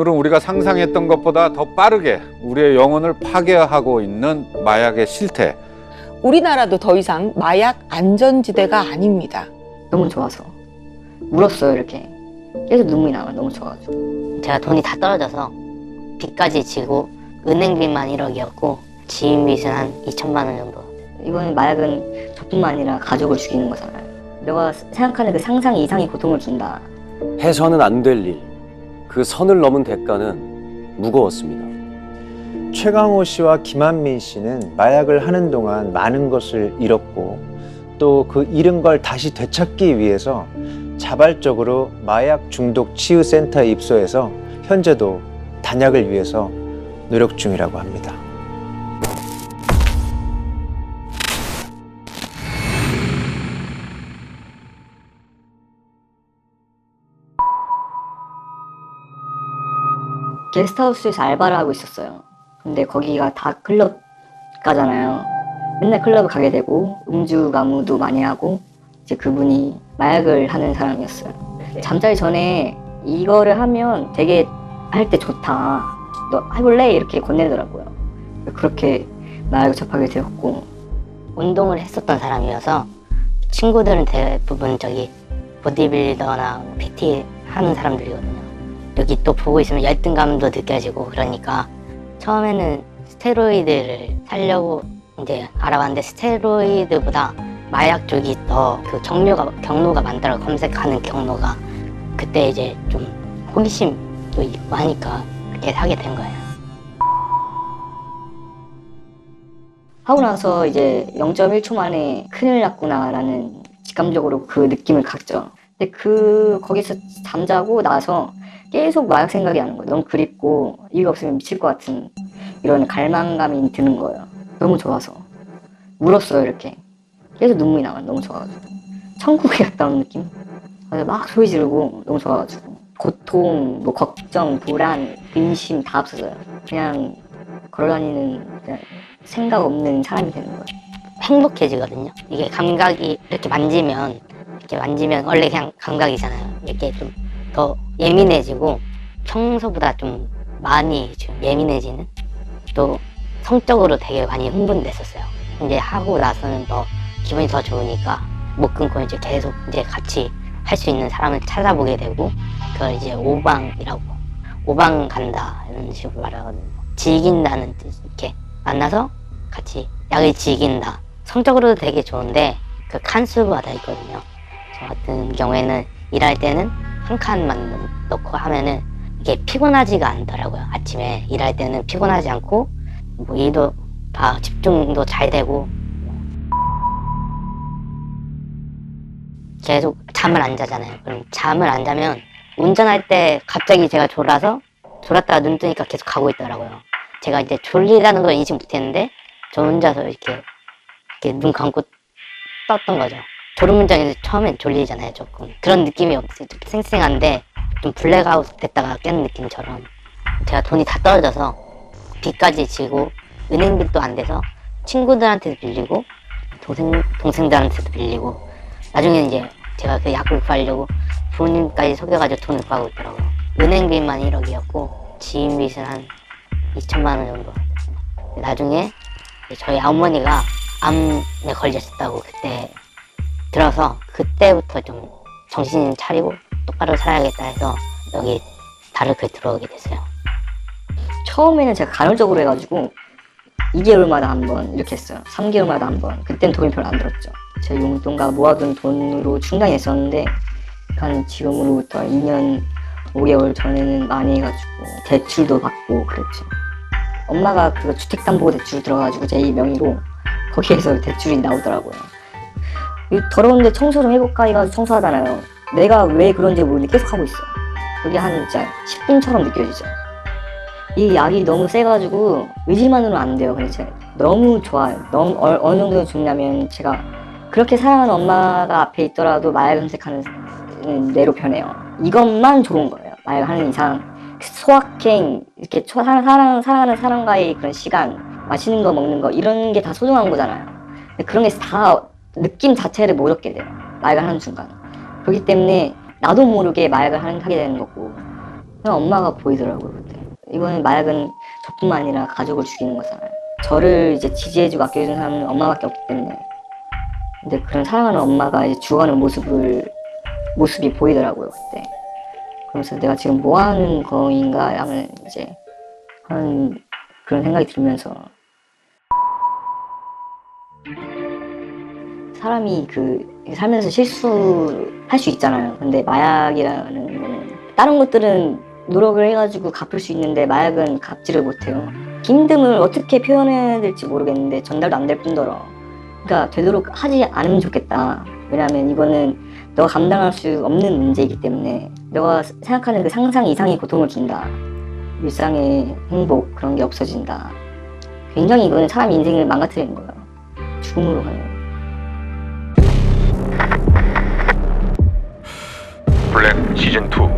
오늘은 우리가 상상했던 것보다 더 빠르게 우리의 영혼을 파괴하고 있는 마약의 실태. 우리나라도 더 이상 마약 안전지대가 아닙니다. 너무 좋아서. 울었어요 이렇게. 계속 눈물이 나와 너무 좋아가지고. 제가 돈이 다 떨어져서 빚까지 지고 은행빚만 1억이었고 지인 빚은 한 2천만 원 정도. 이거는 마약은 저뿐만 아니라 가족을 죽이는 거잖아요. 너가 생각하는 그 상상 이상의 고통을 준다. 해서는 안 될 일, 그 선을 넘은 대가는 무거웠습니다. 최강호 씨와 김한민 씨는 마약을 하는 동안 많은 것을 잃었고 또 그 잃은 걸 다시 되찾기 위해서 자발적으로 마약 중독 치유 센터에 입소해서 현재도 단약을 위해서 노력 중이라고 합니다. 게스트하우스에서 알바를 하고 있었어요. 근데 거기가 다 클럽 가잖아요. 맨날 클럽 가게 되고 음주 가무도 많이 하고 이제 그분이 마약을 하는 사람이었어요. 잠자기 전에 이거를 하면 되게 할 때 좋다. 너 해볼래? 이렇게 건네더라고요. 그렇게 마약을 접하게 되었고 운동을 했었던 사람이어서 친구들은 대부분 저기 보디빌더나 PT 하는 사람들이거든요. 여기 또 보고 있으면 열등감도 느껴지고 그러니까 처음에는 스테로이드를 사려고 이제 알아봤는데 스테로이드보다 마약 쪽이 더 그 경로가 경로가 많더라 고 검색하는 경로가 그때 이제 좀 호기심도 있고 하니까 그렇게 사게 된 거예요. 하고 나서 이제 0.1초 만에 큰일 났구나라는 직감적으로 그 느낌을 갖죠. 근데 그 거기서 잠자고 나서 계속 마약 생각이 나는 거예요. 너무 그립고 이유가 없으면 미칠 것 같은 이런 갈망감이 드는 거예요. 너무 좋아서 울었어요 이렇게 계속 눈물이 나와 너무 좋아가지고 천국에 갔다 온 느낌. 그래서 막 소리 지르고 너무 좋아가지고 고통, 뭐 걱정, 불안, 근심 다 없어져요. 그냥 걸어다니는 그냥 생각 없는 사람이 되는 거예요. 행복해지거든요. 이게 감각이 이렇게 만지면 이렇게 만지면 원래 그냥 감각이잖아요. 이렇게 좀 더 예민해지고 평소보다 좀 많이 좀 예민해지는 또 성적으로 되게 많이 흥분됐었어요. 이제 하고 나서는 더 기분이 더 좋으니까 못 끊고 이제 계속 이제 같이 할 수 있는 사람을 찾아보게 되고 그걸 이제 오방이라고 오방 간다 이런 식으로 말하거든요. 즐긴다는 뜻 이렇게 만나서 같이 약을 즐긴다. 성적으로도 되게 좋은데 그 칸수가 다 있거든요. 저 같은 경우에는 일할 때는 한 칸만 넣고 하면은 이게 피곤하지가 않더라고요. 아침에 일할 때는 피곤하지 않고 뭐 일도 다 집중도 잘 되고 계속 잠을 안 자잖아요. 그럼 잠을 안 자면 운전할 때 갑자기 제가 졸아서 졸았다가 눈 뜨니까 계속 가고 있더라고요. 제가 이제 졸리다는 걸 인식 못했는데 저 혼자서 이렇게 이렇게 눈 감고 떴던 거죠. 졸음운전에서 처음엔 졸리잖아요, 조금. 그런 느낌이 없어요. 좀 쌩쌩한데 좀 블랙아웃 됐다가 깬 느낌처럼 제가 돈이 다 떨어져서 빚까지 지고 은행빚도 안 돼서 친구들한테도 빌리고 동생 동생들한테도 빌리고 나중에 이제 제가 그 약을 구하려고 부모님까지 속여가지고 돈을 구하고 있더라고요. 은행빚만 1억이었고 지인빚은 한 2천만 원 정도. 나중에 저희 어머니가 암에 걸리셨다고 그때 들어서 그때부터 좀 정신 차리고 똑바로 살아야겠다 해서 여기 다르게 들어오게 됐어요. 처음에는 제가 간헐적으로 해가지고 2개월마다 한 번 이렇게 했어요. 3개월마다 한 번. 그땐 돈이 별로 안 들었죠. 제 용돈과 모아둔 돈으로 충당히 했었는데 한 지금으로부터 2년 5개월 전에는 많이 해가지고 대출도 받고 그랬죠. 엄마가 그 주택담보대출 들어가지고 제 명의로 거기에서 대출이 나오더라고요. 이 더러운데 청소 좀 해볼까 해가지고 청소하잖아요. 내가 왜 그런지 모르는데 계속 하고 있어. 그게 한 진짜 10분처럼 느껴지죠. 이 약이 너무 세가지고 의지만으로는 안 돼요. 근데 제가 너무 좋아요. 너무 어, 어느 정도 좋냐면 제가 그렇게 사랑하는 엄마가 앞에 있더라도 마약 음색하는 내로 변해요. 이것만 좋은 거예요. 마약 하는 이상 소확행 이렇게 초- 사랑, 사랑 사랑하는 사람과의 그런 시간 맛있는 거 먹는 거 이런 게 다 소중한 거잖아요. 그런 게 다 느낌 자체를 못 얻게 돼요. 마약을 하는 순간. 그렇기 때문에 나도 모르게 마약을 하는, 하게 되는 거고 그냥 엄마가 보이더라고요 그때. 이거는 마약은 저뿐만 아니라 가족을 죽이는 거잖아요. 저를 이제 지지해주고 아껴주는 사람은 엄마밖에 없기 때문에. 근데 그런 사랑하는 엄마가 이제 죽어가는 모습을 모습이 보이더라고요 그때. 그래서 내가 지금 뭐 하는 거인가 하면 이제 하는 그런 생각이 들면서 사람이 그 살면서 실수할 수 있잖아요. 근데 마약이라는 거는 다른 것들은 노력을 해가지고 갚을 수 있는데 마약은 갚지를 못해요. 힘듦을 어떻게 표현해야 될지 모르겠는데 전달도 안 될 뿐더러 그러니까 되도록 하지 않으면 좋겠다. 왜냐하면 이거는 너가 감당할 수 없는 문제이기 때문에 너가 생각하는 그 상상 이상의 고통을 준다. 일상의 행복 그런 게 없어진다. 굉장히 이거는 사람 인생을 망가뜨리는 거예요. 죽음으로 가는 거예요. Oxygen 2.